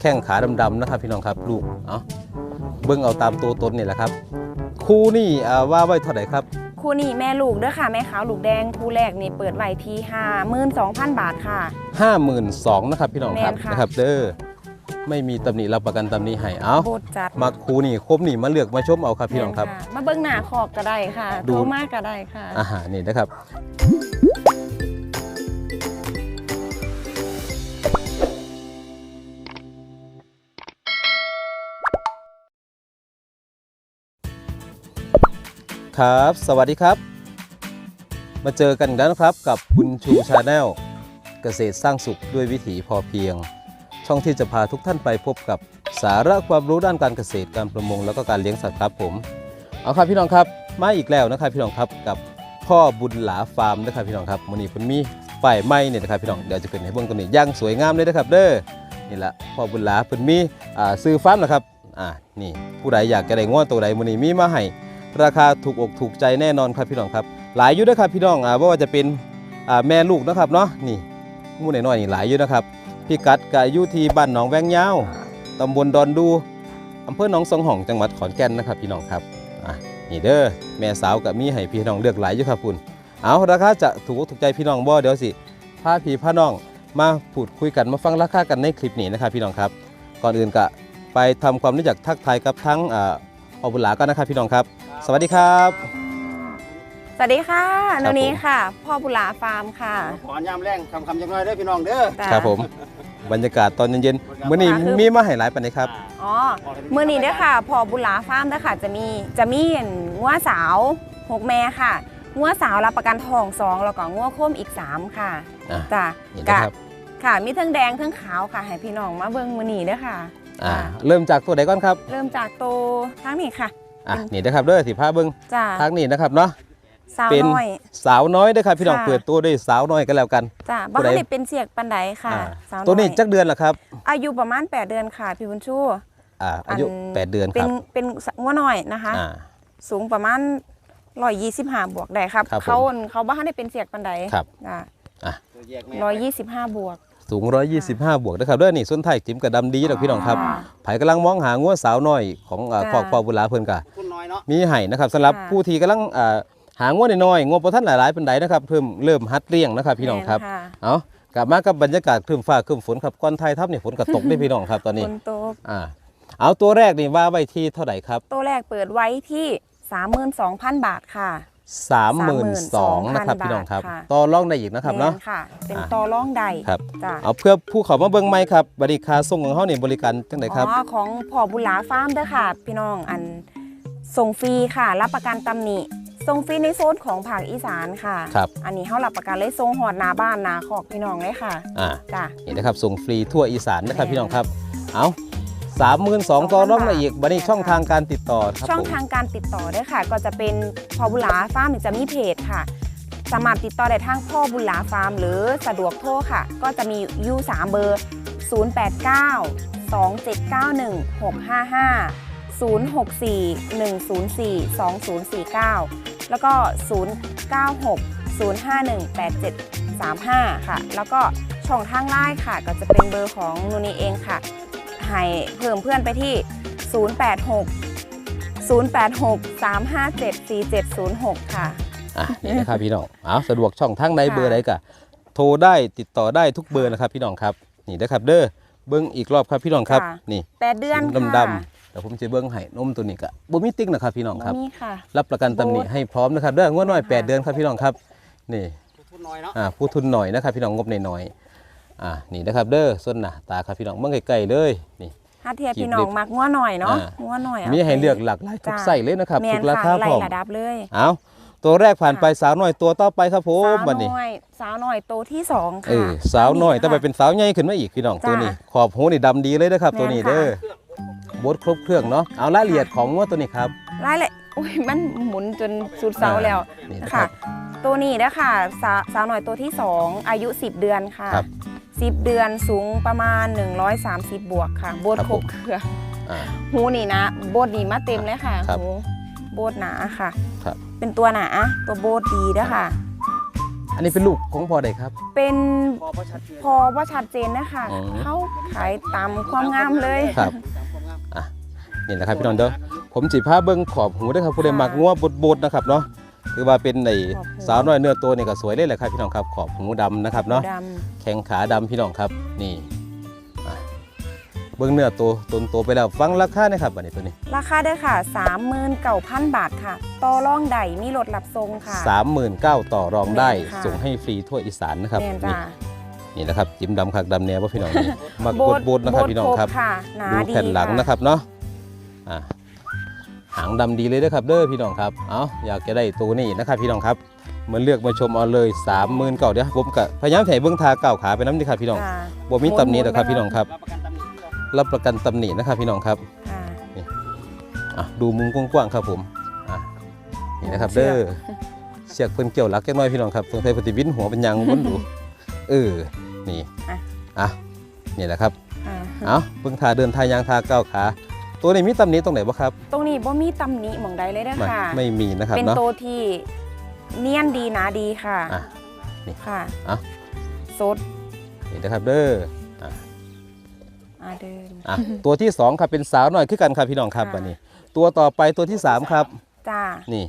แข้งขาดำๆนะครับพี่น้องครับลูกเอาเบิ่งเอาตามตัวตนนี่แหละครับ คู่นี่อ่าว่าไว้เท่าไหร่ครับคู่นี้แม่ลูกเด้อค่ะแม่ขาวลูกแดงคู่แรกนี่เปิดไว้ที่52,000บาทค่ะ52,000นะครับพี่น้องครับแม่นค่ะนะครับเด้อไม่มีตำหนิรับประกันตำหนิให้เอาโบดจัดมาคู่นี่ครบนี่มาเลือกมาชมเอาครับพี่น้องครับแม่ะมาเบิ้งหน้าขอกก็ได้ค่ะดูโตมากก็ได้ค่ะอาหารนี่นะครับ ครับ สวัสดีครับ มาเจอกันอีกแล้วนะครับกับบุญชูชาแนลเกษตรสร้างสุขด้วยวิถีพอเพียง ช่องที่จะพาทุกท่านไปพบกับสาระความรู้ด้านการเกษตรการประมงแล้วก็การเลี้ยงสัตว์ครับผมเอาครับพี่น้องครับมาอีกแล้วนะครับพี่น้องครับกับพ่อบุญหลาฟาร์มนะครับพี่น้องครับวันนี้เพิ่นมีฝ่ายไม้เนี่ยนะครับพี่น้องเดี๋ยวจะขึ้นให้เบิ่งตัวนี้ย่างสวยงามเลยนะครับเด้อนี่แหละพ่อบุญหลาเพิ่นมีอ่าซื้อฟาร์มนะครับอ่านี่ผู้ใดอยากจะได้ง้อตัวใดมื้อนี้มีมาให้ ราคาถูกอกถูกใจแน่นอนครับพี่น้องครับ หลายอยู่นะครับพี่น้องอ่าว่าจะเป็นอ่าแม่ลูกนะครับเนาะนี่มู่น้อยๆนี่หลายอยู่นะครับพี่กัดก็อยู่ที่บ้านหนองแวงยาวตำบลดอนดูอำเภอหนองสองห้องจังหวัดขอนแก่นนะครับพี่น้องครับอะนี่เด้อแม่สาวกับมีให้พี่น้องเลือกหลายอยู่ครับคุณเอาราคาจะถูกอกถูกใจพี่น้องบ่เดี๋ยวสิพาพี่พาน้องมาพูดคุยกันมาฟังราคากันในคลิปนี้นะครับพี่น้องครับ ก่อนอื่นก็ไปทำความรู้จักทักทายกับทั้ง อ่าพ่อบุญหลาก็นะครับพี่น้องครับ สวัสดีครับ สวัสดีค่ะครับโนนี้ผมค่ะ พ่อบุหลาฟาร์มค่ะขอยามแรงคำคำจังน้อยเด้อพี่น้องเด้อจ้ะครับผมบรรยากาศตอนเย็นๆมื้อนี้มีมาให้หลายปานใดครับอ๋อมือนี้เด้อค่ะพ่อบุหลาฟาร์มเด้อค่ะจะมีจะมีงัวสาวหกแม่ค่ะงัวสาวรับประกันทองสองแล้วก็งัวโค้มอีกสามค่ะอะจ้ะนี่นะครับค่ะมีทั้งแดงทั้งขาวค่ะให้พี่น้องมาเบิ่งมือนี้เด้อค่ะ อ่าจ้ะเริ่มจากตัวใดก่อนครับ เริ่มจากโตทั้งนี้ค่ะอะนี่นะครับเด้อสิพาเบิ่งจ้ะทางนี้นะครับเนาะสาวเป็นน้อยสาวน้อยเด้อครับพี่น้องค่ะเปิดตัวด้วยสาวน้อยกันแล้วกันจ้ะผู้บ้านใดนี้เป็นเสียกปันไดค่ะอ่าสาวน้อยตัวนี้จักเดือนละครับ อายุประมาณ 8 เดือนค่ะพี่บุญชูอ่าอายุอันแปดเดือนคเป็นรับเป็นงัวน้อยนะคะอ่าสูงประมาณ125บวกได้ครับครับผมเขาเขาบ้านได้เป็นเสียกปันไดครับจ้ะตัวแยกแม่125บวก สูง 125 บวกนะครับเด้อนี่ส้นไทยจิ้มกับดำดีดอกพี่น้องครับค่ะไผกำลังมองหางัวสาวน้อยของอ่าจ้าพ่อพ่อบุญหลาเพิ่นกะคุณน้อยเนาะมีให้นะครับสำหรับค่ะผู้ที่กำลังอ่าหางัวน้อยๆงัวบ่ทันหลายๆปานใดนะครับเพิ่มเริ่มฮัดเลี้ยงนะครับพี่น้องครับแม่ะเอากลับมากับบรรยากาศครึ้มฟ้าครึ้มฝนครับก่อนไทยทับนี่ฝนก็ตกได้พี่น้องครับตอนนี้คนโตอ่าเอาตัวแรกนี่ว่าไว้ที่เท่าไหร่ครับ ตัวแรกเปิดไว้ที่ 32,000 บาทค่ะ 32,000นะครับพี่น้องครับค่ะต่อรองได้อีกนะครับเนาะแม่ค่ะ เป็นอ่าตอร่องใดครับจ้ะเอาเพื่อผู้เขามาเบิ่งใหม่ครับบริการส่งของเฮานี่บริการจังไดครับอ๋อของพ่อบุญหลาฟาร์มเด้อค่ะ พี่น้องอันส่งฟรีค่ะ รับประกันตำหนิส่งฟรีในโซนของภาคอีสานค่ะครับอันนี้เฮารับประกันเลยส่งหอดหนาบ้านหนาขอกพี่น้องเลยค่ะอ่าจ้ะนี่นะครับส่งฟรีทั่วอีสานนะครับแม่พี่น้องครับเอา สามหมื่นสองต่อรองได้อีกบัดนี้แม่ช่องทางการติดต่อครับช่องผมทางการติดต่อด้วยค่ะ ก็จะเป็นพ่อบุญหลาฟาร์มจะมีเพจค่ะ สามารถติดต่อได้ทางพ่อบุญหลาฟาร์ม หรือสะดวกโทรค่ะ ก็จะมีอยู่3เบอร์ 089 2791 655 064 104 2049 แล้วก็ 096 051 8735 ค่ะ แล้วก็ช่องทางไลน์ค่ะ ก็จะเป็นเบอร์ของนูนีเองค่ะ ให้เพิ่มเพื่อนไปที่ 086 086 357 4706 ค่ะ อะนี่นะครับพี่น้องเอาสะดวกช่องทางใดค่ะ เบอร์ใดก็โทรได้ติดต่อได้ทุกเบอร์นะครับพี่น้องครับนี่นะครับเด้อเบิ้งอีกรอบครับพี่น้องครับค่ะนี่8เดือนสีค่ะดำๆเดี๋ยวผมจะเบิ้งให้นมตัวนี้ก็บ่มีติ๊กนะครับพี่น้องครับ นี่ค่ะ รับประกันตำหนิโบ๊ทให้พร้อมนะครับเด้องวดน้อยค่ะ8เดือนครับพี่น้องครับ นี่ ทุนน้อยเนาะ อ่าผู้ทุนหน่อยนะครับพี่น้องงบน้อยๆ อ่านี่นะครับเด้อส้นหน้าตาครับพี่น้องเมื่อไกลๆเลยนี่ถ้าเทียบพี่น้องมักงัวหน่อยเนาะอ่างัวหน่อยะมีให้เลือกหลากหลายทุกจ้ะไส้เลยนะครับแมทุนกราค่ะคาไล่พร้อมระดับเลยเอาตัวแรกผ่านไปค่ะสาวน้อยตัวต่อไปครับผมสาวบัดนี้น้อยสาวน้อยโตที่สองเอค่ะอสาวน้อยค่ะแต่ไปเป็นสาวใหญ่ขึ้นมาอีกพี่น้องจ้ะตัวนี้ ขอบหูนี่ดำดีเลยนะครับแม่นตัวนี้ค่ะเด้อโบดครบเครื่องเนาะเอารายละเอียดของงวดตัวนี้ครับไล่เลยอุ้ยมันหมุนจนสุดเสาแล้วนี่นะคค่ะรับตัวนี้นะคะสาสาวหน่อยตัวที่2อายุ 10 เดือนค่ะครับ 10 เดือนสูงประมาณ 130 บวกค่ะ โบดครับครบผมเครืออ่า หูนี่นะ โบดดีมาเต็มเลยค่ะครับ หูโบดหนาค่ะ ครับ เป็นตัวหนาตัวโบดดีด้วยค่ะ อันนี้เป็นลูกของพ่อใดครับ เป็นพอพอชัดเจนพอว่าชัดเจนนะคะอืมเขาขายตามความงามเลยครับตามความงามนี่แหละครับพี่น้องเด้อผมสิพาเบิ่งขอบหูเด้อครับผู้ใดมักงัวบดๆนะครับเนาะ คือว่าเป็นในสาวน้อยเนื้อตัวนี่ก็สวยเลยแหละครับพี่น้องครับขอบหูดำนะครับเนาะดแข้งขาดำพี่น้องครับนี่อะเบิ้งเนื้อตัวตนโตไปแล้วฟังราคานะครับอันนี้ตัวนี้ำราคาเด้อค่ะ39,000 บาทค่ะ ต่อร่องใดมีรถรับทรงค่ะ39,000ต่อรองได้แม่นค่ะส่งให้ฟรีทั่วอีสานนะครับแมนนี่จ้านี่นะครับจิ้มดำคักดำแนวว่าพี่น้องนี่มักโบดบดๆนะครับพี่น้องครับโค่ะหนาดูดีแผ่นหลังนะครับเนาะอะ หางดำดีเลยนะครับเด้อพี่น้องครับเอาอยากจะได้ตัวนี้นะครับพี่น้องครับมาเลือกมาชมเอาเลย30,000เก่าเดี๋ยวผมก็พยายามใส่เบื้องทาเก่าขาไปน้ำนี่ครับพี่น้องจ้าบ่มีตำหนิหรอกครับพี่น้องครับ รับประกันตำหนิด้วยรับประกันตำหนินะครับพี่น้องครับค่ะอะดูมุมกว้างๆครับผมอะนี่นะครับเชืเด้อกอเชือกเพิ่นเกี่ยวหลักแค่น้อยพี่น้องครับสงสัยปฏิวินหัวเป็นยางวนดูเออนี่อะอะนี่แหละครับอ่าเอาเบิ่งทาเดินทายางทาก้าวขา ตัวนี้มีตำหนิตรงไหนบ่ครับ ตรงนี้บ่มีตำหนิหมองใดเลยเด้อไม่ค่ะ ไม่มีนะครับเป็นเนาะโตวที่เนียนดีหนาดีค่ะอะนี่ค่ะอะ สดนี่นะครับเด้ออะอ่าเดินอะ ตัวที่สองครับเป็นสาวหน่อยคือกันครับพี่น้องครับค่ะ วันนี้ ตัวต่อไปตัวที่สามครับ จ้า นี่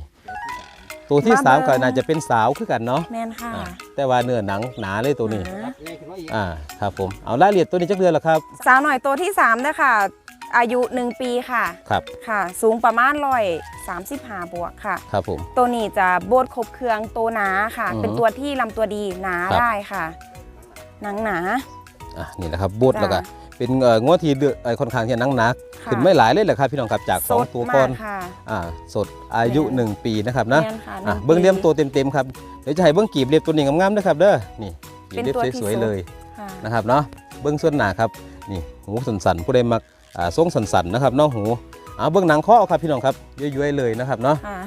ตัวที่มาสามเบิ่ก็งน่าจะเป็นสาวคือกันเนาะแมนค่ะอะแต่ว่าเนื้อหนังหนาเลยตัวนี้หาง่ายขึ้นมาอีกอ่า ครับผม เอารายละเอียดตัวนี้จักเดือนละครับ สาวหน่อยตัวที่3เด้อค่ะ อายุ 1 ปีค่ะครับค่ะ สูงประมาณร้อยสามสิบห้าบวกค่ะ ครับผม ตัวนี้จะโบดครบเครื่องตัวหนาค่ะ อือฮึเป็นตัวที่ลำตัวดีหนาครับ ได้ค่ะหนังหนา อะนี่แหละครับบูดจ้ะ แล้วก็เป็นเอ่องวดที่เดือดเอ่อค่อนข้างที่จะหนักหนักค่ะขึ้นไม่หลายเลยแหละครับพี่น้องครับจากสของดตัวมาก้อกนค่ะอ่าสดอายุแม่น1ปีนะครับนะแม่นค่ะหอะนึ่งเบื้องเลี่ยมปีตัวเต็มๆครับเดี๋ยวจะให้เบื้องกีบเรียบตัวนี้งามๆนะครับเด้อนี่กีบเป็นเรียบตัวที่สวยสุดๆเลย ค่ะนะครับเนาะเบื้องส่วนหน้าครับนี่หูสันๆผู้ใดมักอ่า ทรงสันๆนะครับเนาะหูอ่าเบื้องหนังข้อครับพี่น้องครับย้อยๆเลยนะครับเนาะค่ะ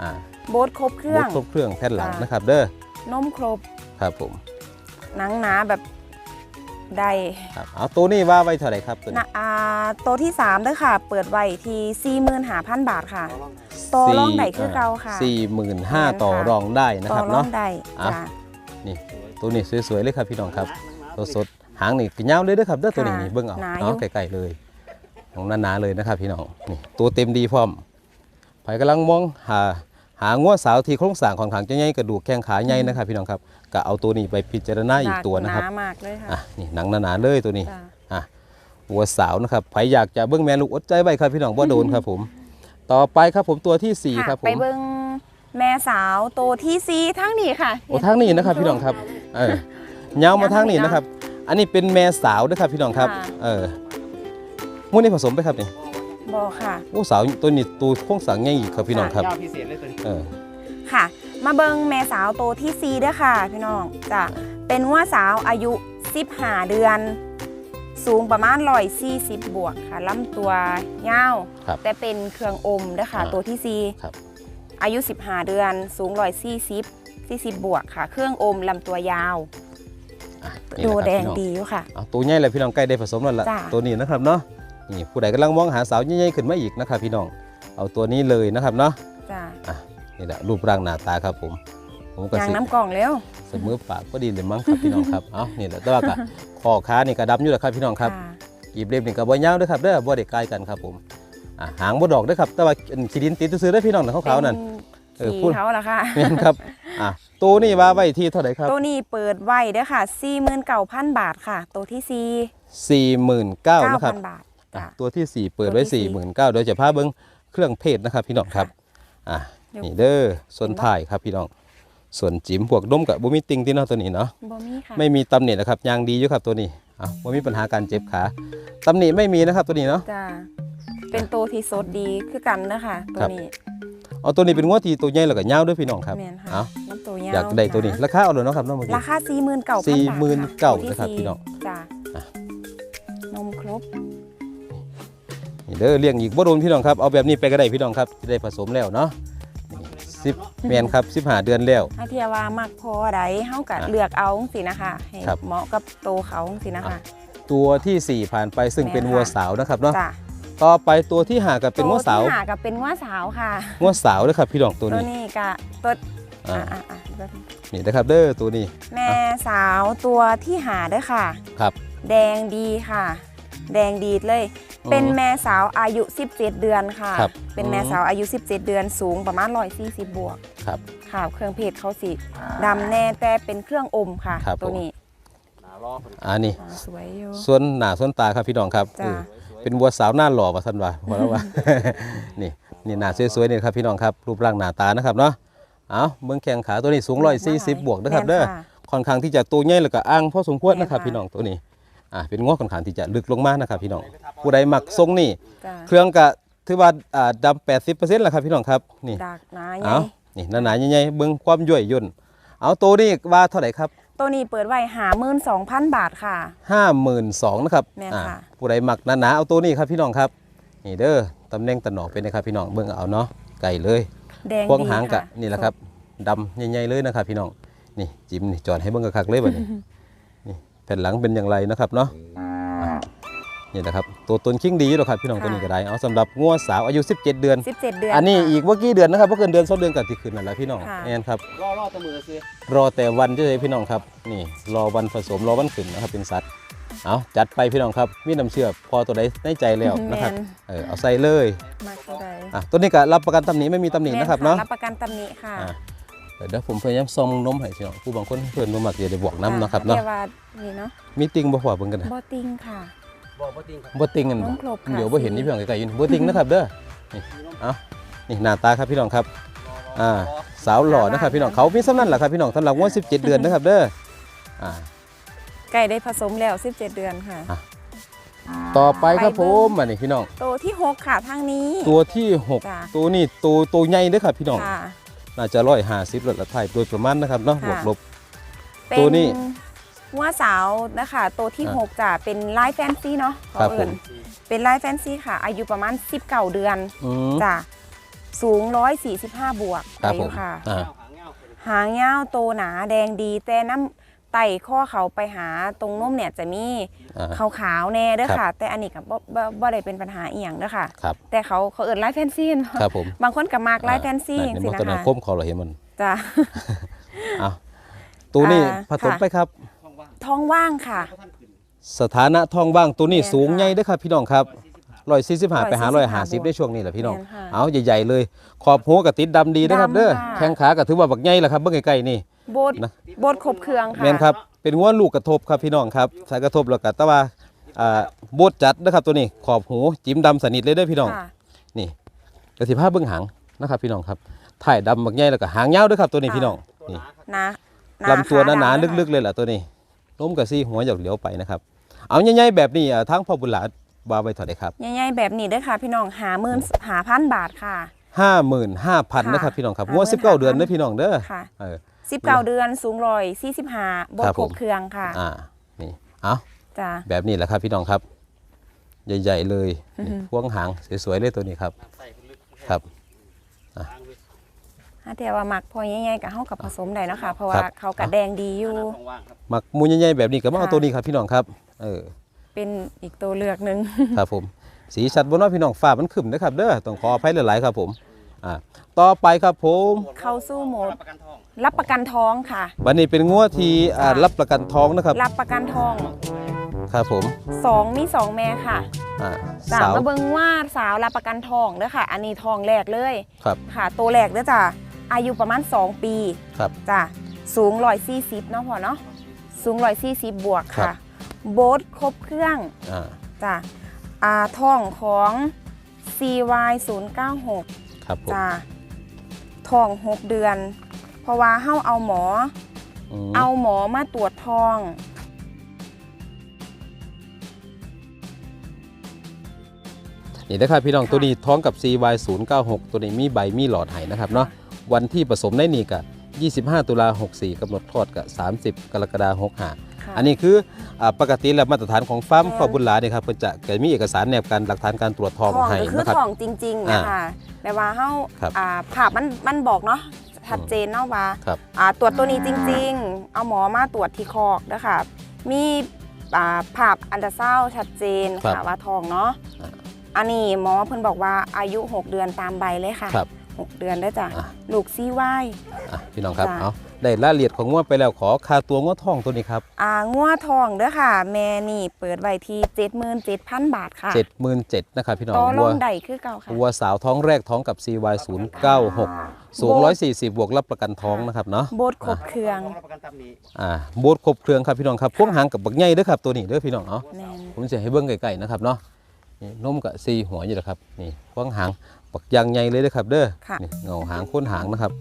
อ่าโบดครบเครื่บูองดครบเครื่องแท่นหลังจ้ะนะครับเด้อนมครบครับผมหนังหนาแบบได้ครับเอาตัวนี้ว่าไว้เท่าไหร่ครับตัวนี้นะอ่าตัวที่3เด้อค่ะ เปิดไว้ที่ 45,000 บาทค่ะต่อรองได้คือเก่าค่ะสี่หมื่นห้าแม่นค่ะต่อรองได้นะต่คอรับรอเนาะงได้อะจ้ะนี่ตัวนี้สวยๆเลยครับพี่น้องครับตัวสดหางนี่กระยาวเลยเด้อครับเด้อตัวนี้ค่ะนี่เบิ่งเอาหนาอยู่เนาะไกลๆเลย ของหนาๆเลยนะครับพี่น้องนี่ตัวเต็มดีพร้อมไผกำลังมองหาหางัวสาวที่โครงสร้างของขางจะใหญ่กระดูกแข้งขาใหญ่นะครับพี่น้องครับก็เอาตัวนี้ไปพิจารณาอีกตัวนะครับหนามากเลยค่ะอะนี่หนังหนาๆเลยตัวนี้จ้ะอะหัวสาวนะครับไผอยากจะเบิ้งแม่ลูกอดใจไว้ครับพี่น้องบ่โดนครับผม ต่อไปครับผมตัวที่สี่ค่ะครับผไปมเบิ่งแม่สาวตัวที่ซีทั้งนี้ค่ะโอ้ทางนี้นะครับพี่น้องครับเออเงาวมาทางนี้นะครับ อันนี้เป็นแม่สาวนะครับพี่น้องครับค่ะเออ ม้วนนี้ผสมไปครับนี่บอค่ะ โอ้สาวตัวนี้ตัวโค้งสังใหญ่อีกครับพี่น้องครับยาวพิเศษเลยตัวนี้เออค่ะ มาเบิ่งแม่สาวตัวที่ซีเด้อค่ะ พี่น้องจ้ะเป็นว่าสาวอายุ15เดือน สูงประมาณ140บวกค่ะลำตัวยาวครับแต่เป็นเครื่องอมเด้อค่ะอ่าตัวที่ซีครับอายุ 15 เดือน สูง140 40บวกค่ะ เครื่องอมลำตัวยาวอะนี่ดูแหละครับแดงพี่น้องดีอยู่ค่ะเอาตัวใหญ่เลยพี่น้องใกล้ได้ผสมแล้วล่ะจ้ะตัวนี้นะครับเนาะ นี่ผู้ใดกำลังมองหาสาวใหญ่ๆขึ้นมาอีกนะครับพี่น้อง เอาตัวนี้เลยนะครับเนาะจ้ะนี่แหละรูปร่างหน้าตาครับผม ผมก็ยางสิน้ำกล่องเร็วเสมอปากก็ดีเลยมั้งครับพี่น้องครับ เอ้านี่แหละแต่ว่าก็คอขานี่ก็ดำอยู่แหละครับพี่น้องครับค่ะกีบเล็บนี่ก็บ่ยาวเด้อครับเด้อบ่ได้ใกล้กันครับผมอะหางบ่ดอกเด้อครับ แต่ว่าอันขี้ดินติดซื้อๆเด้อพี่น้องนะขาวๆนั่น เออเป็นพูด ขี่เขาละค่ะ แม่นครับอะตัวนี้ว่าไว้ที่เท่าไหร่ครับ ตัวนี้เปิดไว้เด้อค่ะ 49,000 บาทค่ะ ตัวที่49,000 นะครับ 9,000 บาท อะจ้ะตัวที่สี่เปิดไว้ตัวที่สี่49,000เดี๋ยวจะพาเบิ่งเครื่องเพศนะครับพี่น้องครับอะเดี๋ยวนี่เด้อส่วนท้ายครับพี่น้อง ส่วนจิ๋มพวกดมกับบ่มีติ่งที่เนาะตัวนี้เนาะบ่มีค่ะไม่มีตำหนินะครับยางดีอยู่ครับตัวนี้อะไม่มีปัญหาการเจ็บขาตำหนิไม่มีนะครับตัวนี้เนาะจ้าเป็นตัวที่สดดีคือกันนะคะตัวครับนี้เอาตัวนี้เป็นงวดที่ตัวใหญ่แล้วก็ยาวด้วยพี่น้องครับแมนค่ะเอาน้ำตัวยาวอยากได้ตัวนี้ราคาเอาเลยเนาะครับเน้องเมื่อกี้ราคา49,000บาทสี่หมื่นเก้าตัวที่นะครับสี่พี่น้องจ้าอะนมครบ นี่เด้อเลี้ยงอีกบ่โดนพี่น้องครับเอาแบบนี้ไปก็ได้พี่น้องครับจะได้ผสมแล้วเนาะสิบแมนครับสิบห้าเดือนแล้วถ้าเทียว่ามักพอใดเฮาก็อะเลือกเอาสินะคะให้ครับ เหมาะกับโตวเขาสินะคะตัวที่สี่ผ่านไปซึ่งเป็นแม่นวัวค่ะสาวนะครับเนาะจ้าต่อไปตัวที่หากับเป็นวัวสาวตัวที่หากับเป็นว่าสาวค่ะวัวสาวนะครับพี่น้องตัวตัวนี้นี้ก็ตัวอ่าอ่าอ่าอ่านี่นะครับเด้อตัวนี้ แม่สาวตัวที่หาเด้อค่ะ ครับ แดงดีค่ะ แดงดีเลย เป็นแม่สาวอายุ 17 เดือนค่ะ ครับเป็นแม่อืมสาวอายุ 17 เดือนสูงประมาณ140 บวกครับค่ะเครื่องเพศเขาสีดำแน่แต่เป็นเครื่องอมค่ะ ครับ ตัวผมนี้หนาล้อคนอันนี้อ่าสวยอยู่ ส่วนหน้าส่วนตาครับพี่น้องครับจ้ะ เออเป็นวัวสาวหน้าหล่อว่าท่านว่าว่าแล้วว่า นี่นี่หน้าสวยๆนี่ครับพี่น้องครับรูปร่างหน้าตานะครับเนาะเอาเมืองแข้งขาตัวนี้สูง140บวกนะครับเด้อแม่ค่ะ ค่อนข้างที่จะตัวใหญ่แล้วก็อ้างพอสมควรนะครับแม่นค่ะพี่น้องตัวนี้ อ่าเป็นงอค่อนข้างที่จะลึกลงมากนะครับพี่น้องผู้ใดมักทรงนี่จ้ะเครื่องก็ถือว่าอ่าดำ80%แล้วครับพี่น้องครับนี่ดักหนาใหญ่เอานี่หนาๆใหญ่ๆเบิ่งความย่อยย่นเอาตัวนี้ว่าเท่าไหร่ครับตัวนี้เปิดไว้หามื่นสองพันบาทค่ะ52,000นะครับแม่นอ่าค่ะผู้ใดมักหนาๆเอาตัวนี้ครับพี่น้องครับนี่เด้อตำแหน่งตะหนอกเป็นนะครับพี่น้องเบิ่งเอาเนาะไก่เลย แดงพวงดีหางกะค่ะนี่แหละครับดำใหญ่ๆเลยนะครับพี่น้องนี่จิ้มนี่จอดให้เบิ่งคักๆเลยบัดนี้นี่ แผ่นหลังเป็นอย่างไรนะครับเนาะอะนี่นะครับ ตัวตนคิงดีอยู่หรอกครับพี่น้องตัวนี้ก็ได้เอาสำหรับงัวสาวอายุ 17 เดือน 17 เดือน อันนี้ค่ะอีกว่ากี่เดือนนะครับเพราะเกินเดือนสองเดือนกับที่คืนนั่นแหละพี่น้องค่ะแอนครับล้อล้อตะมือซื้อรอแต่วันเฉยๆพี่น้องครับนี่รอวันผสมรอวันขึ้นนะครับเป็นสัตว์เอาจัดไปพี่น้องครับมีน้ำเชื่อพอตัวใดในใจแล้วนะครับแม่เออเอาใส่เลยมาเท่าใดอะตัวนี้ก็รับประกันตำหนิไม่มีตำหนินะครับแม่เนาะรับประกันตำหนิค่ะอะ เดี๋ยวผมพยายามส่องนมให้พี่น้องผู้บางคนเพื่อนบ่มักอยากจะบอกน้ำนะครับเนาะแต่ว่านี่เนาะมีติงบ่พอเบิ่งกันนะบอติงค่ะบอกว่าติงครับบ่ติงกันน้บ่องครบค่ะเดี๋ยวบ่เห็นนี่พี่น้องไกลๆอยู่นี่บ่ติงนะครับเด้อนี่เอานี่หน้าตาครับพี่น้องครับอ่าสาวหล่อนะครับพี่น้องเขามีสำนั่นแหละครับพี่น้องสำหรับงวด17 เดือนนะครับเด้ออ่าไก่ได้ผสมแล้ว 17 เดือนค่ะอะ ต่อไปครับผมอันนี้พี่น้อง ตัวที่ 6 ค่ะทางนี้ ตัวที่จ้ะ6ตัวนี้ตัวตัวใหญ่เด้อครับพี่น้องค่ะ น่าจะร้อยห้าสิบละไทยโดยประมาณนะครับเนาะบค่ะวกลบ เป็ตัวนี้ว่าสาวนะคะตัวที่อะ6จ้ะเป็นไลฟ์แฟนซีเนาะครับเขาเอิ้นผม เป็นไลฟ์แฟนซีค่ะ อายุประมาณ19เดือนอืมจ้ะสูง 145 บวกครับอาผยุมค่ะ อ่าหางเงาคนหางยาวโตหนาแดงดีแต่น้ำ ไต่ข้อเขาไปหาตรงนมเนี่ยจะมีอ่า ขาวขาวๆแน่เด้อครับค่ะ แต่อันนี้กับบ่บ่บ่ได้เป็นปัญหาอีหยังเด้อค่ะ ครับแต่เขาเขาเอิ้นไลฟ์แฟนซีเนาะครับผมบางคนกับมากไลฟ์แฟนซีอ่าอย่างในสิมันนะตัวนั้นคะคมคอเราเห็นมันจ้ะอะตัวนี้อ่าผสมค่ะ ไปครับ ท้องว่างท้องว่างค่ะเขาท่านขึ้นสถานะทองว่างตัวนี้แม่นสูงค่ะใหญ่เด้อครับพี่น้องครับร้อยสี่สิบห้าไปหาร้อยห้าสิบ145ได้ช่วงนี้แหละพี่น้อง แม่นค่ะเอาใหญ่ๆเลย ขอบหัวกับติดดำดีนะครับดำเด้อค่ะ แข้งขาก็ถือว่าบักใหญ่แหละครับเบิ่งใกล้ๆนี่ โบดนะ โบดครบเครื่องค่ะแม่นครับเป็นหัวลูกกระทบครับพี่น้องครับสายกระทบแล้วก็แต่ว่าอ่าโบดจัดนะครับตัวนี้ขอบหูจิ้มดำสนิทเลยเด้อพี่น้อง ค่ะนี่กระสิภาพเบื้องหางนะครับ พี่น้องครับถ่ายดำบักใหญ่แล้วก็หางยาวด้วยครับตัวนี้ค่ะพี่น้องตัวนี่หนาครับหนาลำตัวหนาๆขาดำลึกๆเลยแหละตัวนี้ล้มกับซี่หัวหยอกเหลียวไปนะครับเอาใหญ่ๆแบบนี้อ่าทั้งพ่อบุญหลาบาไว้เท่าไหร่ครับใหญ่ๆแบบนี้เด้อค่ะ พี่น้องหาหมื่นหาพันบาทค่ะ ห้าหมื่นห้าพันค่ะนะครับพี่น้องครับ55,000งวดสิบเก้าเดือนเด้อพี่น้องเด้อค่ะ เออ 19เดือนสูงร้อยสี่สิบห้าโบดครับครผบมเครื่องค่ะ อ่า นี่ เอาจ้ะแบบนี้แหละครับพี่น้องครับ ใหญ่ ๆ เลยนี่พวงหางสวยๆเลยตัวนี้ครับใส่ลึกครับทางลึกถ้าแต่ว่ามักพอใหญ่ๆกับเฮากับผสมได้เนาะค่ะเพราะครัว่าบเขากระแดงดีอยู่ท้องว่างครับหมักหมูใหญ่ๆแบบนี้ก็มาเอาค่ะตัวนี้ครับพี่น้องครับ เออ เป็นอีกตัวเลือกหนึ่งครับผม สีชัดบนน้อยพี่น้องฟ้ามันขึ้นนะครับเด้อต้องขออภัยหลายๆครับผม อ่า ต่อไปครับผม เข้าสู้โหมด รับประกันทองรับประกันท้องค่ะ วันนี้เป็นงัวที่อ่าค่ะรับประกันท้องนะครับ รับประกันท้องครับผมสองมีสองแม่ค่ะอ่าสามสาวมาเบิ่งว่าสาวรับประกันทองเด้อค่ะ อันนี้ทองแรกเลยครับค่ะ ตัวแรกเด้อจ้ะอายุประมาณ 2 ปีครับ จ้ะสูง140เนาะพอเนาะสูง140บวกครัค่ะ บ โบ๊ทครบเครื่องอ่าจ้ะอาทองของ CY 096 ครับผมจ้ะทอง 6 เดือน เพราะว่าเฮาเอาหมออืมเอาหมอมาตรวจทองนี่นะครับพี่น้องค่ะตัวนี้ท้องกับ CY 0 9 6 ตัวนี้มีใบมีหลอดไห้นะครับเนาะวันที่ผสมได้นี่กับ25 ตุลา64กำหนดคลอดกับ30 กรกฎาคม65ค่ะอันนี้คืออ่าปกติและมาตรฐานของฟาร์มแม่นขอบุญหลาเนี่ยครับเพิ่นจะเกิดมีเอกสารแนบการหลักฐานการตรวจทองทองให้ก็คือนะครับทองจริงๆนะคะแต่ว่าเฮาครับอ่าภาพมันมันบอกเนาะ ชัดเจนเนาะว่าครับอ่าตรวจตัวนี้จริง ๆ เอาหมอมาตรวจที่คอกนะคะมีอ่าภาพอันตราซาวด์ชัดเจนครัค่ะบว่าทองเนาะอ่า อันนี้หมอเพิ่นบอกว่าอายุ 6 เดือนตามใบเลยค่ะ ครับ หกเดือนได้อจ้ะอะ ลูกซี่ไว้ อะพี่น้องครับจ้ะ เอาได้รายละเอียดของงวดไปแล้วขอคาตัวงวดทองตัวนี้ครับอ่างัวทองเด้อค่ะ แม่นี่เปิดไว้ที่77,000 บาทค่ะ 77,000นะครับพี่น้องต่อรวัอวงได้คือเก่าค่ะ วัวสาวท้องแรกท้องกับ CY 096สูง140 บวกรับประกันท้องนะครับเนาะ โบดครบเครื่องรับประกันตำหนิอ่าโบสถ์ครบเครื่องครับพี่น้องครับพวงหางกับบักใหญ่เด้อครับตัวนี้เด้อพี่น้องเนาะแม่นผมจะให้เบิ้งไกลๆนะครับเนาะนี่นมกับซีหัวอยู่นะครับนี่พวงหาง ปักยางใหญ่เลยเด้อครับ เด้อค่ะนี่เงาหางโค้นหางนะครับ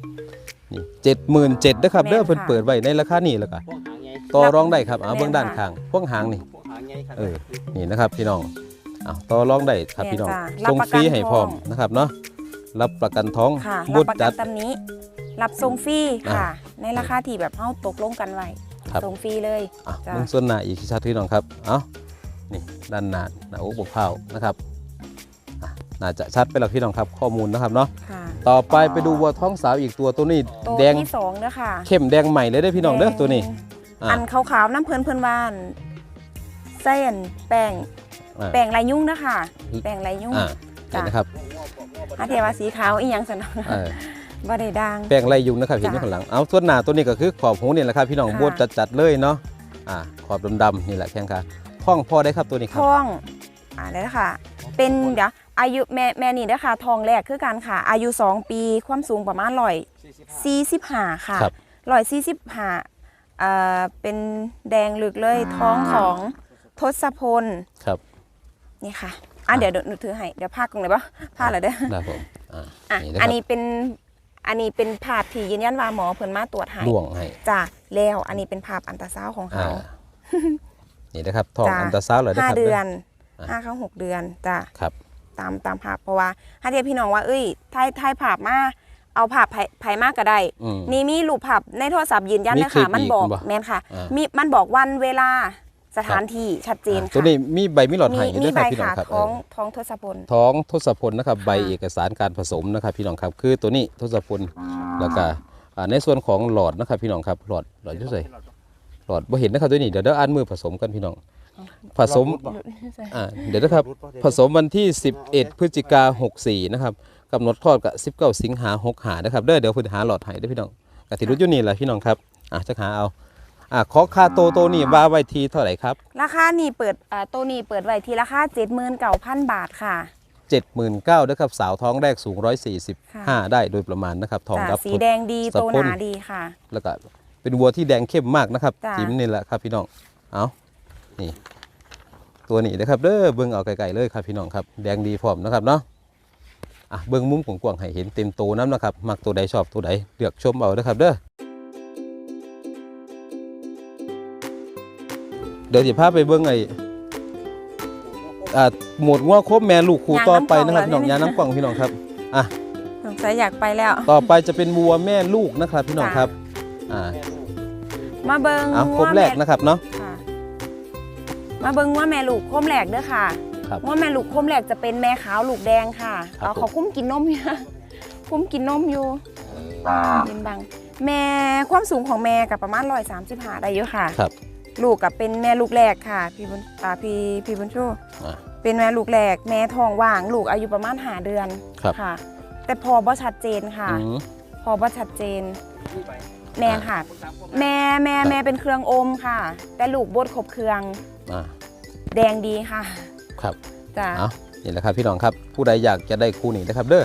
นี่เจ็ดหมื่นเจ็ดนะครับเด้อแม่นเพิ่นค่ะเปิดไว้ในราคานี้แล้วก็พวกหางไงต่อรองได้ครับเอาแม่นเบื้องด้านค่ะข้างพวงหางนี่ พวกหางไงครับเออ นี่นะครับพี่น้องเอาต่อรองได้ครับพี่น้องแม่นจ้ะส่งฟรีให้พร้อมรับประกันทอง นะครับเนาะรับประกันท้องค่ะบุรับดประกัจันด ตำนี้ รับส่งฟรีค่ะ อ่าในราคาที่แบบเฮาตกลงกันไว้ครับส่งฟรีเลย อะจ้ะ เบื้องส่วนหน้าอีกชัดๆพี่น้องครับ เอานี่ด้านหน้าหน้าอกบกเผานะครับอะ น่าจะชัดไปแล้วพี่น้องครับข้อมูลนะครับเนาะค่ะต่อไปไปดูวัวท้องสาวอีกตัวตัวนี้ตัวแดงที่สองเด้อค่ะเข้มแดงใหม่เลยเด้อพี่น้องเด้อตัวนี้อะอันขาวๆน้ำเพิ่นเพิ่นว่านเส้นแป้งอะแป้งลายยุ่งนะคะแป้งลายยุ่ง อ่าจ้ะนี่นะครับถ้าเทว่าสีขาวอีหยังสนองเออ บ่ได้ดัง แป้งไล่ยุงนะครับเห็นอยู่จ้ะข้างหลัง เอาส่วนหน้าตัวนี้ก็คือขอบหูนี่แหละครับพี่น้องค่ะบดจัดๆเลยเนาะ อ่า ขอบดำๆนี่แหละแข้งขาท้องพอได้ครับตัวนี้ครับ ท้องอ่าได้แล้วค่ะ เป็นเดี๋ยว อายุแม่แม่นี่เด้อค่ะทองแรกคือกันค่ะ อายุ 2 ปีความสูงประมาณ145ค่ะครับ145อ่าเป็นแดงลึกเลยท้องของทศพลครับนี่ค่ะอะเดี๋ยวหนูถือให้เดี๋ยวพากตรงไหนปะพาเลยเด้อ ได้ผมอ่าอะนี่นะคอัรันบนี้เป็นอันนี้เป็นภาพที่ยืนยันว่าหมอเพิ่นมาตรวจให้ล่วงให้จ้ะแล้วอันนี้เป็นภาพอันตราซาวด์ของอ่าเขา นี่นะครับท้องจ้ะ อันตราซาวด์เลยห้านะครับ เดือนอะห้าเข้าหกเดือนจ้ะครับ ตามตามภาพเพราะว่าถ้าเทียบพี่น้องว่าเอ้ยถ่ายถ่ายภาพมาเอาภาพไผไผมากก็ได้อืมนี่มีรูปภาพในโทรศัพท์ยืนยันมีเลยคลิค่ะปมันอีกบอกบ่แม่นค่ะอ่ามีมีมันบอกวันเวลาสถานที่ชัดเจนอ่าค่ะตัวนี้มีใบมีหลอดมีให้อยู่มีด้วยคใบรับพี่น้องขาครับท้องเออท้องทศพลท้องทศพลนะครับค่ะใบเอกสารการผสมนะครับ พี่น้องครับคือตัวนี้ทศพลแล้วก็อ่าในส่วนของหลอดนะครับพี่น้องครับหลอดหลอดอยุ่ใส่หลอดบ่เห็นนะครับตัวนี้เดี๋ยวเดี๋ยวอ่านมือผสมกันพี่น้อง ผสม อ่าเดี๋ยวนะครับ ผสมวันที่ 11 พฤศจิกา64 นะครับกำหนดคลอดกับ19สิงหา65นะครับเด้อเดี๋ยวเพิ่นหาหลอดให้เด้อพี่น้องกติรุดอยู่นี่แหละพี่น้องครับ อะจะหาเอา อะขอค่าโตโตวนี่ว่าไว้ทีเท่าไหร่ครับ ราคานี่เปิดอ่าตัวนี้เปิดไว้ที่ราคา79,000 บาทค่ะ 79,000นะครับสาวท้องแรกสูงค่ะ145 ได้โดยประมาณนะครับทองจ้ะรับสีแดงดีสะโตพหนนาดีค่ะ แล้วก็เป็นวัวที่แดงเข้มมากนะครับจ้ะจิ้มนี่แหละครับพี่น้อง เอา นี่ตัวนี้นะครับเด้อเบิ่งเอาไกลๆเลยครับพี่น้องครับแดงดีพร้อมนะครับเนาะอะเบิ่งมุมกว้างๆให้เห็นเต็มโตน้ำนะครับมักตัวใดชอบตัวใดเลือกชมเอานะครับเด้อเดี๋ยวจะพาไปเบิ่งไอ้อ่าหมวดงัวครบแม่ลูกคู่ยางต่อน้ำไปนะครับกล่องพี่น้องเหรอเนี่ยยาน้ำกล่องพี่น้องครับสงสัยอยากไปแล้ว ต่อไปจะเป็นวัวแม่ลูกนะครับพี่น้องครับ อ่า มาเบิงเอาครบแรกนะครับเนาะค่ะ มาเบิงว่าแม่ลูกโคมแหลกเด้อค่ะ ครับ ว่าแม่ลูกโคมแหลกจะเป็นแม่ขาวลูกแดงค่ะครับ เอาผมเขาคุ้มกินนมอยู่คุ้มกินนมอยู่ยินบัง แม่ความสูงของแม่กับประมาณร้อยสามสิบห้าได้อยู่ค่ะ ครับ ลูกกับเป็นแม่ลูกแรกค่ะ พี่บุญอ่าพี่พี่บุญชูอ่าเป็นแม่ลูกแรก แม่ท้องว่าง ลูกอายุประมาณหาเดือนครับ ค่ะ แต่พอบ่ชัดเจนค่ะ อืม พอบ่ชัดเจน แม่ค่ะ แม่แม่ครับแม่เป็นเครื่องอมค่ะ แต่ลูกบดครบเครื่องอ่าแดงดีค่ะครับจ้ะเอานี่แหละครับพี่น้องครับผู้ใดอยากจะได้คู่นี้นะครับ เด้อ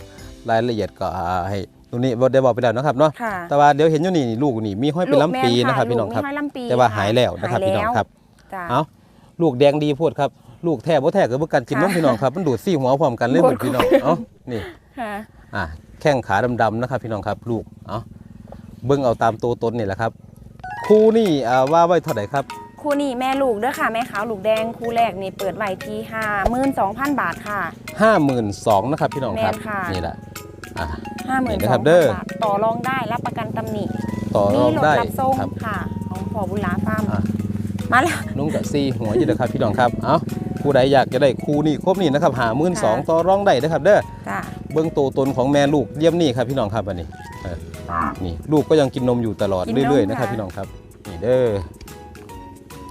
รายละเอียดก็อ่าให้ตรงนี้บ่ได้บอกไปแล้วนะครับเนาะค่ะแต่ว่าเดี๋ยวเห็นอยู่นี่ลูกนี่มีห้อยเป็นล้ำปีนะครับ พี่น้องครับ ลูกมีห้อยลำปีแต่ว่าค่ะหายแล้วนะครับหายพี่น้องครับจ้ะ เอาลูกแดงดีโพูดครับลูกแท้บ่แท้ก็บ่กันกินนมค่ะพี่น้องครับมันดูดซี่หัวพร้อมกันเลยหมดเหมือนพี่น้องเอ้านี่ค่ะ อ่าแข้งขาดำๆนะครับ พี่น้องครับลูกเอ้าเบิ่งเอาตามตัวตนนี่แหละครับ คู่นี่อ่าว่าไว้เท่าไหร่ครับ คู่นี้แม่ลูกเด้อค่ะ แม่ขาวลูกแดงคู่แรกนี่เปิดไว้ที่ห้าหมื่นสองพันบาทค่ะ52,000นะครับพี่น้องครับแม่นค่ะ นี่แหละอ่าห้าหมื่นี่นนะสครัองบเด้พันอบาทต่อรองได้รับประกันตำหนิต่อรมีองรถได้รับส่งครับค่ะ ของพ่อบุญหลาฟาร์มอะมาแล้ว นุ่งกับซีหัวอยู่นะครับพี่น้องครับเอ้าผู้ใดอยากจะได้คู่นี่ครบนี่นะครับหามื่นสองค่ะ ต่อรองได้นะครับเด้อจ้ะเบื้องตัวตนของแม่ลูกเยี่ยมนี่ครับพี่น้องครับอันนี้เออนี่ลูกก็ยังกินนมอยู่ตลอดเรื่อยๆนะครับพี่น้องครับนี่เด้อ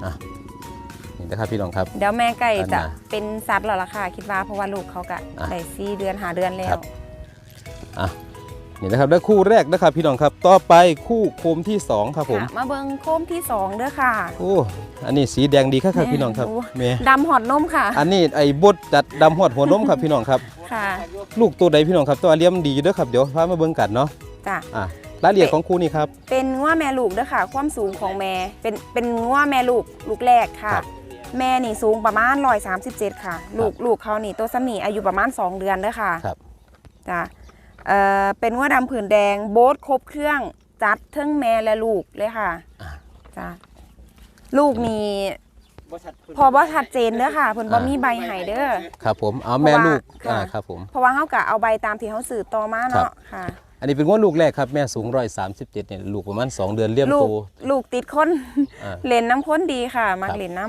อะนี่นะครับพี่น้องครับ เดี๋ยวแม่ไก่อันจะน่ะเป็นสัตว์แล้วล่ะค่ะ คิดว่าเพราะว่าลูกเขากะอะได้สี่เดือนหาเดือนแล้ครัวบอะนี่นะครับได้คู่แรกนะครับพี่น้องครับ ต่อไปคู่โคมที่สองครับผมค่ะมาเบิ่งโคมที่สองเด้อค่ะโอ้อันนี้สีแดงดีครับครับพี่น้องครับโอ้แม่ดำหอดนมค่ะ อันนี้ไอ้บดจัดดำหอดหัวนมครับพี่น้องครับค่ะ ลูกตัวใดพี่น้องครับตัวเลี้ยมดีอยู่เด้อครับเดี๋ยวพามาเบิ่งกันเนาะจ้ะอะ รายละเอียดของคู่นี้ครับ เป็นง้วแม่ลูกเด้อค่ะ ความสูงของแม่เป็นเป็นง้วแม่ลูกลูกแรกค่ะ ครับแม่นี่สูงประมาณ137 ค่ะ ลูกลูกเขานี่ตัวสมีอายุประมาณ 2 เดือนเด้อค่ะครับ จ้ะเอ่อเป็นง้วดำผืนแดงโบ๊ทครบเครื่องจัดเทั้งแม่และลูกเลยค่ะอะจ้ะลูกนี่บ่ชัดขึ้นพอบ่ชัดเจนเด้อค่ะเพิ่นบ่อ่ามี มีใบให้เด้อ ครับผมเอาแม่ลูกเพราะว่า อ่าค่ะครับผม เพราะว่าเฮากะเอาใบตามที่เฮาสืบต่อมาครัเนาะบค่ะอั นนี้เป็นงวดลูกแรกครับแม่สูงร้อยสามสิบเจ็ดเนี่ยลูกประมาณสองเดือนเลี้ยมลูกโต ลูกติดคนอ่า เล่นน้ำข้นดีค่ะ มักครับเล่นน้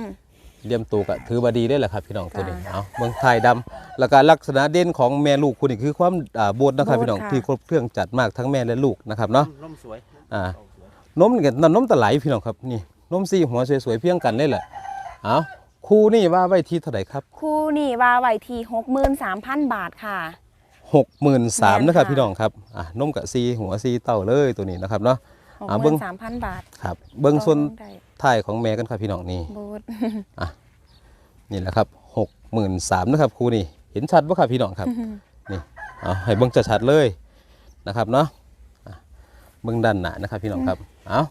เลี่ยมตัวก็ถือว่าดีได้แหละครับพี่น้องตัวนี้ค่ะเอาเมืองไทยดำแล้วก็ลักษณะเด่นของแม่ลูกคุณนี่คือความอ่าโบดนะครับโบดพี่น้องค่ะที่ครบเครื่องจัดมากทั้งแม่และลูกนะครับเนาะร่มสวยอ่าเอาสวยนมนี่ก็นมตะไหลพี่น้องครับนี่นมซีหัวสวยๆเพียงกันเลยแหละเอาคู่นี่ว่าไว้ที่เท่าไหร่ครับำคู่นี่ว่าไว้ที่63,000บาทค่ะ หกหมื่นสามแม่นนะครับค่ะพี่น้องครับอ่านมกับซีหัวซีเต่าเลยตัวนี้นะครับเนาะอ่าเบิ่ง63,000บาทครับเบิ้งส่วนได้ท้ายของแม่กันครับพี่น้องนี่โบดนี่แหละครับหกหมื่นสามนะครับครูนี่เห็นชัดปะครับพี่น้องครับนี่เอาให้เบิ้งชัดๆเลยนะครับเนาะอะเบิ้งด้านหน้านะครับพี่น้องครับเอา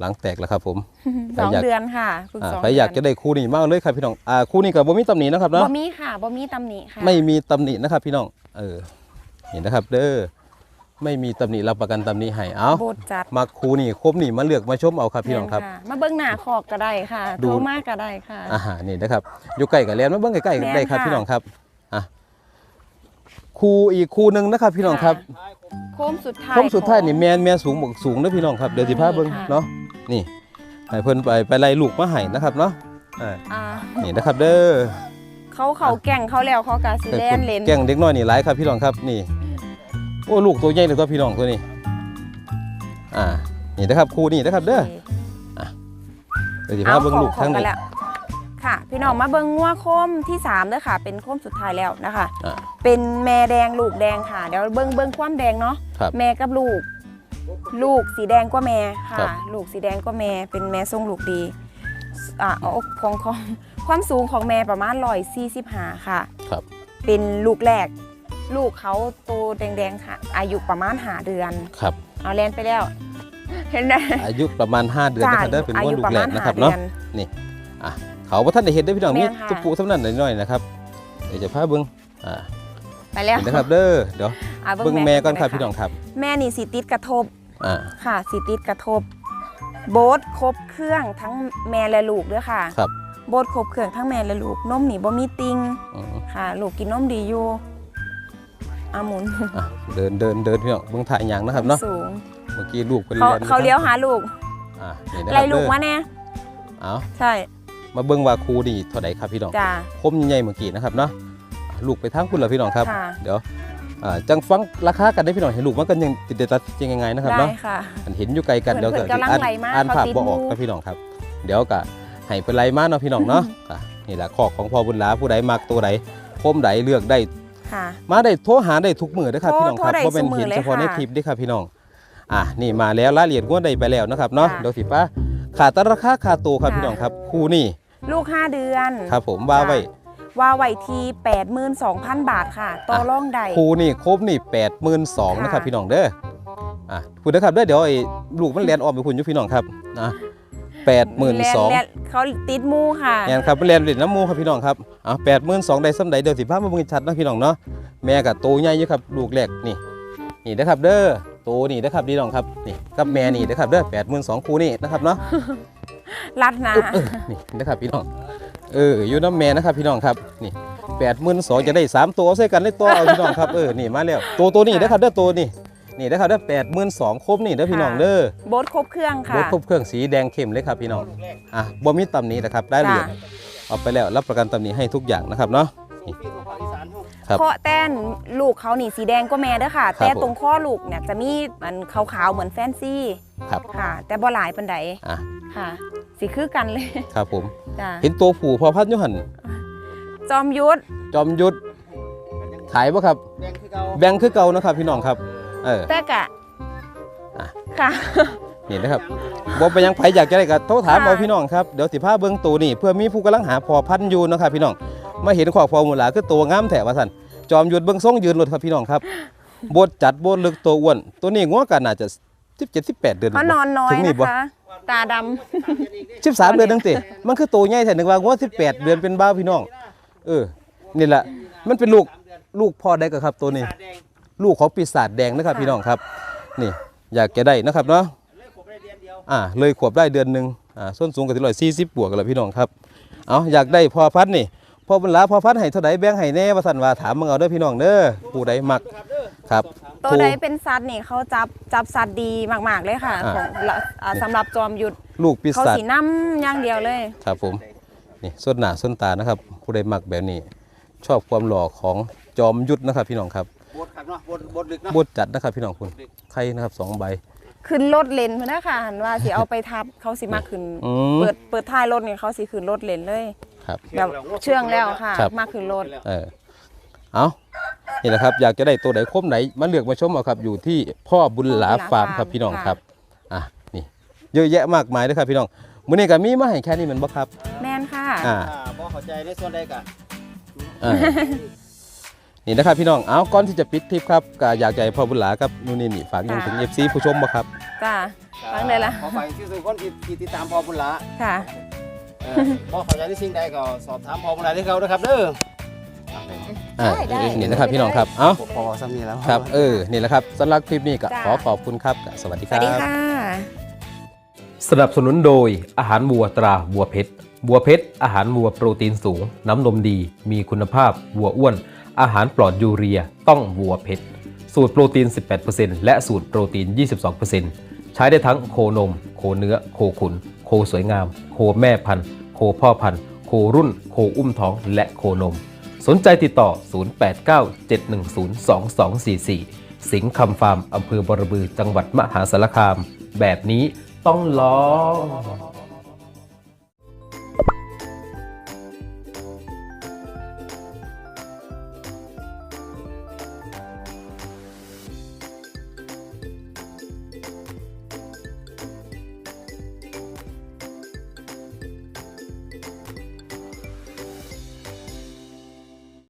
หลังแตกแล้วครับผมสองอยากเดือนค่ะฝึกอ่าสองใครอยากจะได้ครูนี่มากเลยครับพี่น้องอ่าครูนี่กับบ่มีตำหนินะครับเดือนเนาะบ่มีค่ะบ่มีตำหนิค่ะไม่มีตำหนินะครับพี่น้อง เออเห็นนะครับ เด้อไม่มีตำหนิรับประกันตำหนิให้เอาโบดจัดมาครูนี่ครบนี่มาเลือกมาชมเอาครับพี่น้องครับ แม่ะมาเบิ่งหน้าคอกก็ได้ค่ะดู โทรมากก็ได้ค่ะ อาหารนี่นะครับอยู่ใกล้กับแลนมาเบิ่งใกล้ๆกันได้ครับแม่นค่ะ พี่น้องครับอะครูอีกครูหนึ่งนะครับ พี่น้องครับโค้มสุดท้าย โค้งสุดท้ายนี่ของแมนแมนสูงบอกสูงนะพี่น้องครับเดี๋ยวสิพาเบิ่งค่ะ เนาะนี่ให้เพิ่นไปไปไล่ลูกมาให้นะครับเนาะอ่า อ่า นี่นะครับเด้อ เขาเขาแก่งเขาแล้วเขากาสิแต่แลคุนณเลนแก่งเด็กน้อยนี่หลายครับพี่น้องครับนี่โอ้ลูกตัวใหญ่เลยตัวพี่น้องตัวนี้ อ่านี่นะครับครูนี่นะครับเด้อเดี๋ยวสิพาเบิ่งลูกทั้งกันี้แล้วค่ะพี่น้องมาเบิ่งงัวโค้มที่3เด้อค่ะ เป็นโค้มสุดท้ายแล้วนะคะอ่าเป็นแม่แดงลูกแดงค่ะเดี๋ยวเบิ่งเบิ่งความแดงเนาะครับแม่กับลูก ลูกสีแดงกว่าแม่ค่ะครับลูกสีแดงกว่าแม่เป็นแม่ทรงลูกดี อ่าเอาของของความสูงของแม่ประมาณ145ค่ะ ครับ เป็นลูกแรก ลูกเขาโตแดงๆค่ะ อายุประมาณหาเดือน ครับ เอาแลนไปแล้ว เห็นไหมอายุประมาณ 5 เดือนนะครับเด้อเป็นว่าลูกแรกนะครับอยุเนาะปรมณห้ดืออะ เขาว่าท่านได้เห็นได้อพี่น้องแม่มีนค่ะตุปูสำนันหน่อยๆนะครับ เดี๋ยวจะพาเบิ้งอ่าไปแล้วเห็นนะครับเด้อ เดี๋ยวอะเบิ้งแม่ก่อนครับะพี่น้องครับ แม่นี่สีติดกระทบ อ่า ค่ะสีติดกระทบ โบ๊ทครบเครื่องทั้งแม่และลูกด้วยค่ะ ครับ โบ๊ทครบเครื่องทั้งแม่และลูกนมนี่บ่มีติงอืมค่ะ ลูกกินนมดีอยู่อาหมุนอะเดินเดินเดินพี่น้องเบิ้งถ่ายอย่างนะครับเนาะสูง เมื่อกี้ลูกเป็นเขาแลนเขาเลี้ยวหาลูกอ่านี่นะคไล่รับลูเด้กอมาแน่เอาใช่มาเบิ้งว่าครูนี่เท่าไหร่ครับพี่น้อง จ้า คมใหญ่ๆเมื่อกี้นะครับเนาะอะลูกไปทางคุณเหรอพี่น้องครับ ค่ะ เดี๋ยว อ่าจังฟังราคากันได้พี่น้องเห็นลูกมันกันยังติดเด็ดตัดจริงยังไงนะครับได้เนาะค่ะอันเห็นอยู่ไกลกันเพิ่เดี๋ยวนเพิ่นกำลังอ่านไหลมาอ่านเขาภาพติดบ่ออกหมู่นะพี่น้องครับ เดี๋ยวก็ให้เป็นไรมาเนาะพี่น้องเนาะอะนี่แหละขอกของพ่อบุญหลาผู้ใดมักตัวใดคมใดเลือกได้ค่ะมาได้โทรหาได้ทุกมือเด้อครับโทรพี่น้องครับโทรได้เพราะเป็นซุมื้อเห็นเลยเฉพาะในค่ะคลิปเด้อครับพี่น้องอะนี่มาแล้วรายละเอียดงวดใดไปแล้วนะครับเนาะค่ะเดี๋ยวสิป้าขาดแตราคาขาดตัวครับค่ะพี่น้องครับ คู่นี่ลูก 5 เดือน ครับผมว่าไว้ ว่าไว้ที่ 82,000 บาทค่ะต่ออะรองใดคู่นี่ครบนี่แปดหมื่นสองค่ะนะครับพี่น้องเด้ออะพูดนะครับเด้อเดี๋ยวไอ้ลูกมันเรียนออมไปคุณอยู่พี่น้องครับนะแปดหมื่นสองแลนๆเขาติดหมูค่ะแม่นครับเรียนเรียนน้ำมูครับพี่น้องครับอะแปดหมื่นสองได้ซ้ำใดเดี๋ยวสิพามาเบิ่งชัดนะพี่น้องเนาะแม่กับโตใหญ่อยู่ครับลูกแรกนี่นี่นะครับเด้อโตนี่นะครับพี่น้องครับนี่กับแม่นี่นะครับเด้อแปดหมื่นสองคู่นี่นะครับเนาะรัดนะเออนี่นะครับพี่น้อง เอออยู่น้ำแม่นะครับพี่น้องครับนี่แปดหมื่นสองจะได้สามตัวเอาใส่กันเลยตัวเอาพี่น้องครับเออนี่มาแล้วตัวตัวนี้นะครับเด้อตัวนี่นี่นะครับเด้อแปดหมื่นสองครบนี่เด้อพี่น้องเด้อโบ๊ทครบเครื่องรค่ะถครบเครื่องสีแดงเข้มเลยครับพี่น้องอะบ่มีตำหนี้นะครับได้เหรียญจ้ะเอาไปแล้วรับประกันตำหนี้ให้ทุกอย่างนะครับเนาะพี่ของภาคอีสานเฮาครับเพราะแต้นลูกเขานี่สีแดงก็แม่เด้อค่ะ ครับแต่ผม ตรงข้อลูกเนี่ยจะมีมันขาวๆเหมือนแฟนซี่ครับ ค่ะ แต่บ่หลายปันใดอะ ค่ะ สีคือกันเลยครับผมจ้ะเห็นตัวผู้พอพัดอยุหันจอมยุทธจอมยุทธขายปะครับแดงคือเก่าแบงค์คือเก่านะครับพี่น้องครับ เออแต่กะอะค่ะนี่นะครับบ่ไปนหยังไผอยากจะได้ก็โทรถามค่ะเอาพี่น้องครับเดี๋ยวสิพาเบิ่งตัวนี่เพื่อมีผู้กำลังหาพอพันธุ์อยู่เนาะครับพี่น้องมาเห็นขอบฟอร์มูลาคือตัวงามแท้ว่าซั่นจอมหยุดเบิ่งทรงยืนรถครับพี่น้องครับบดจัดบดลึกตัวอ้วน ตัวนี้งัวกันน่าจะ 17 18เดือนเขานอนน้อยถึงนี่นะบ่คะตาด13เดือนตั้งแต่มันคือตัวใหญ่แท้นึกว่างัว18เดือนเป็นบ้าวพี่น้อง เออนี่แหละมันเป็นลูกลูกพ่อได้ก็ครับตัวนี้ตาแดงลูกของปีศาจแดงนะครับพี่น้องครับ นี่อยากจะได้นะครับเนาะเลยขบได้เดือนเดียวอ่าเลยขวบได้เดือนหนึ่งอ่าส้นสูงกับที่ร้อยสี่สิบบวกกันแล้วพี่น้องครับเอาอยากได้พอพัดนี่ พอบรรลาพอพัดให้เท่าใดแบ่งให้แน่ว่าสันว่าถามมึงเอาเด้อพี่น้องเด้อผู้ใดมักครับเด้อครับำตัวใดเป็นสัตว์นี่เขาจับจับสัตว์ดีมาก ๆ เลยค่ะอ่า ของละอ่าสำหรับจอมหยุดลูกปีเขาศาจ สีน้ำอย่างเดียวเลย ครับผมนี่ส้นหน้าส้นตานะครับ ผู้ใดมักแบบนี้ ชอบความหล่อของจอมยุทธนะครับพี่น้องครับบดครับเนาะบดบดลึกเนาะบดจัดนะครับพี่น้องคุณไข่นะครับสองใบ ขึ้นรถเลนเพื่อนนะคะหันว่าสิเอาไปทับเขาสิมาขึ้น อืม เปิดเปิดท้ายรถนี่เขาสิขึ้นรถเลนเลย ครับ แบบเชื่องแล้วค่ะ ครับ มาขึ้นรถ เออเอานี่แหละครับอยากจะได้ตัวไหนคมไหนมาเลือกมาชมเอาครับอยู่ที่พ่อบุญหลาฟาร์มครับพี่น้องครับอะนี่เยอะแยะมากมายเลยครับพี่น้องมื้อนี้ก็มีมาให้แค่นี้แมันบ่ครับ แมนค่ะ อ่า อ่าบ่เข้าใจในส่วนใดกะ อ่า นี่นะครับพี่น้องเอาก่อนที่จะปิดคลิปครับก็อยากจะให้พ่อบุญหลาครับนู่นนี่นี่ฝากยังถึง FC ผู้ชมบ่ครับ จ้าฟังได้ละขอไปที่สุดคนที่ที่ติดตามพอบุญละค่ะ เออบ่เข้าใจในสิ่งใดก็สอบถามพอบุญละที่เขานะครับเด้ออ่าได้ได้ นี่นะครับพี่น้องครับ เอาพอซ้ำนี้แล้ว ครับ เออ นี่แหละครับสำหรับคลิปนี้ก็จ้าขอขอบคุณครับสวัสดีสควัรัสดีบ ค่ะ สนับสนุนโดยอาหารวัวตราวัวเพชรวัวเพชร อาหารวัวโปรตีนสูง น้ำนมดี มีคุณภาพวัวอ้วน อาหารปลอดยูเรีย ต้องวัวเพชร สูตรโปรตีน 18%และสูตรโปรตีน 22%ใช้ได้ทั้งโคนม โคเนื้อ โคขุน โคสวยงาม โคแม่พันธุ์โคพ่อพันธุ์โครุ่น โคอุ้มท้อง และโคนม สนใจติดต่อ 0897102244 สิงห์คำฟาร์มอำเภอบรบือจังหวัดมหาสารคาม แบบนี้ต้องลอง